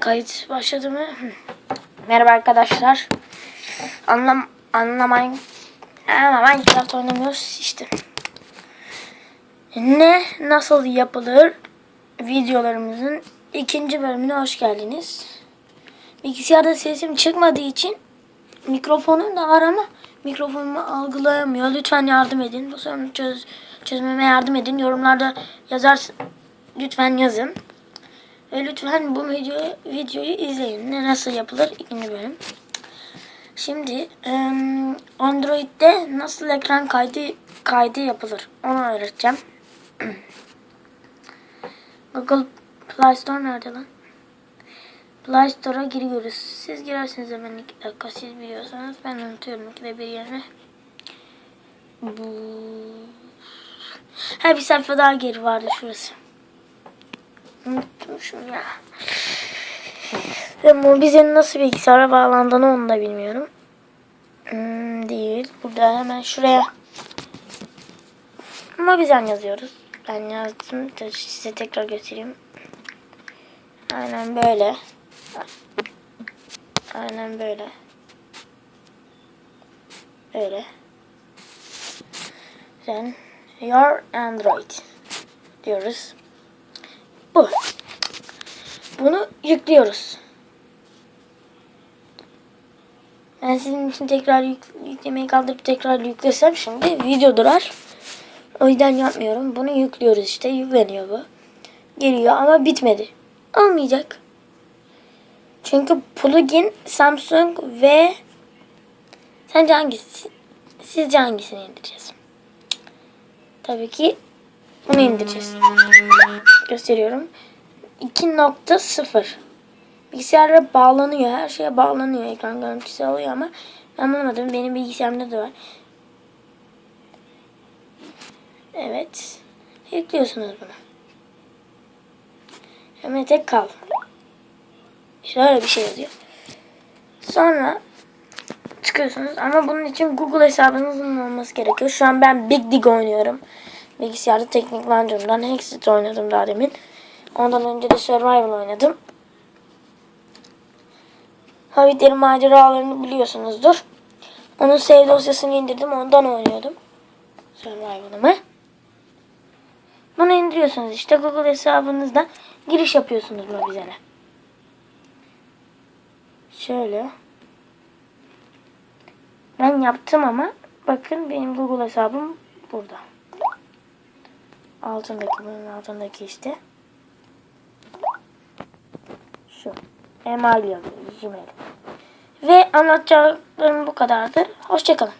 Kayıt başladı mı? Merhaba arkadaşlar. Anlam anlamayın. Ama Minecraft oynamıyoruz işte. Ne nasıl yapılır videolarımızın ikinci bölümüne hoş geldiniz. Bilgisayarda sesim çıkmadığı için mikrofonum da var ama mikrofonumu algılayamıyor. Lütfen yardım edin. Bu sorunu çöz, çözmeme yardım edin. Yorumlarda yazar lütfen yazın. Ve lütfen bu videoyu, videoyu izleyin. Ne nasıl yapılır ikinci bölüm. Şimdi em, Android'de nasıl ekran kaydı kaydı yapılır onu öğreteceğim. Google Play Store nerede lan? Play Store'a giriyoruz. Siz girersiniz hemen iki dakika. Siz biliyorsanız ben unutuyorum ikide bir yerine. Bu... Ha bir sayfa daha geri vardı şurası. Unutmuşum ya. Ve Mobizen'in nasıl bilgisayara bağlandığını onu da bilmiyorum. Hmm, değil. Burada hemen şuraya Mobizen yazıyoruz. Ben yazdım. Size tekrar göstereyim. Aynen böyle. Aynen böyle. Böyle. Then your Android diyoruz. Bu. Bunu yüklüyoruz. Ben sizin için tekrar yük, yüklemeyi kaldırıp tekrar yüklesem şimdi video durar. O yüzden yapmıyorum. Bunu yüklüyoruz işte. Yükleniyor bu. Geliyor ama bitmedi. Olmayacak. Çünkü plugin Samsung ve sence hangisi? Sizce hangisini indireceğiz? Tabii ki bunu indireceğiz. Gösteriyorum. 2.0 Bilgisayara bağlanıyor. Her şeye bağlanıyor. Ekran görüntüsü alıyor ama ben bulamadım. Benim bilgisayarımda da var. Evet. Yüklüyorsunuz bunu. Hemen tek kal. Şöyle bir şey yazıyor. Sonra çıkıyorsunuz ama bunun için Google hesabınızın olması gerekiyor. Şu an ben Big Dig oynuyorum. Bilgisayarda Teknik Launcher'dan Hexit oynadım daha demin. Ondan önce de Survival oynadım. Hobbitlerin maceralarını biliyorsunuzdur. Onun save dosyasını indirdim. Ondan oynuyordum. Survival'ımı. Bunu indiriyorsunuz işte. Google hesabınızda giriş yapıyorsunuz Mobizen'e. Şöyle. Ben yaptım ama bakın benim Google hesabım burada. Altındaki bunun altındaki işte. Şu. Email yazıyor. Gmail. Ve anlatacaklarım bu kadardır. Hoşçakalın.